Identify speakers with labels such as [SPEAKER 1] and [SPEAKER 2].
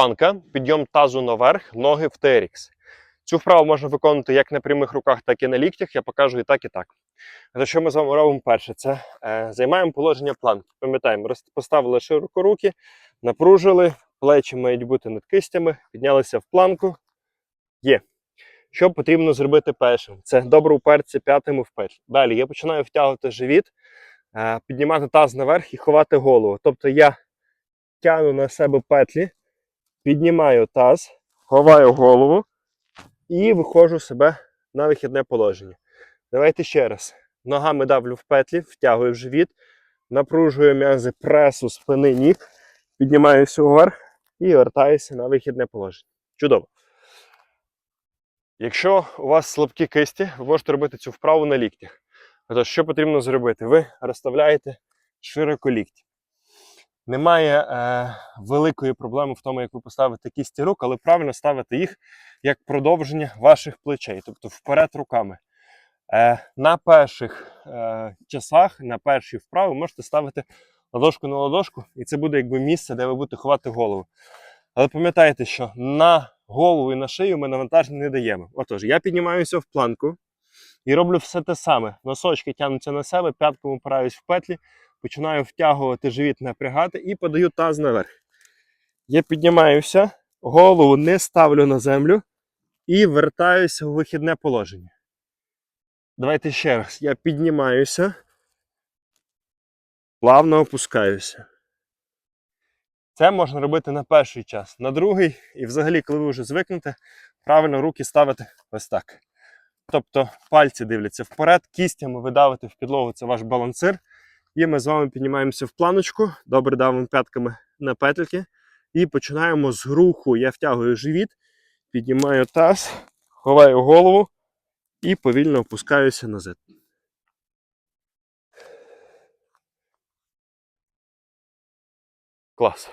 [SPEAKER 1] Планка, підйом тазу наверх, ноги в TRX. Цю вправу можна виконувати як на прямих руках, так і на ліктях. Я покажу і так, і так. За що ми з вами робимо перше? Це е, займаємо положення планки. Пам'ятаємо, поставили широко руки, напружили, плечі мають бути над кистями, піднялися в планку. Є. Що потрібно зробити першим? Це добре упертися п'ятими в петлі. Далі я починаю втягувати живіт, е, піднімати таз наверх і ховати голову. Тобто я тягну на себе петлі, піднімаю таз, ховаю голову і виходжу себе на вихідне положення. Давайте ще раз. Ногами давлю в петлі, втягую в живіт, напружую м'язи пресу спини ніг, піднімаюся вверх і вертаюся на вихідне положення. Чудово. Якщо у вас слабкі кисті, ви можете робити цю вправу на ліктях. Тож, що потрібно зробити? Ви розставляєте широко лікті. Немає е, великої проблеми в тому, як ви поставите кісті рук, але правильно ставити їх як продовження ваших плечей, тобто вперед руками. Е, на перших е, часах, на перші вправи можете ставити ладошку на ладошку, і це буде якби місце, де ви будете ховати голову. Але пам'ятайте, що на голову і на шию ми навантаження не даємо. Отож, я піднімаюся в планку і роблю все те саме. Носочки тягнуться на себе, п'ятком опираюсь в петлі, починаю втягувати живіт, напрягати і подаю таз наверх. Я піднімаюся, голову не ставлю на землю і вертаюся у вихідне положення. Давайте ще раз. Я піднімаюся, плавно опускаюся. Це можна робити на перший час. На другий, і взагалі, коли ви вже звикнете, правильно руки ставити ось так. Тобто пальці дивляться вперед, кістями ви давите в підлогу, це ваш балансир. І ми з вами піднімаємося в планочку, добре давимо п'ятками на петельки. І починаємо з руху. Я втягую живіт, піднімаю таз, ховаю голову і повільно опускаюся назад. Клас.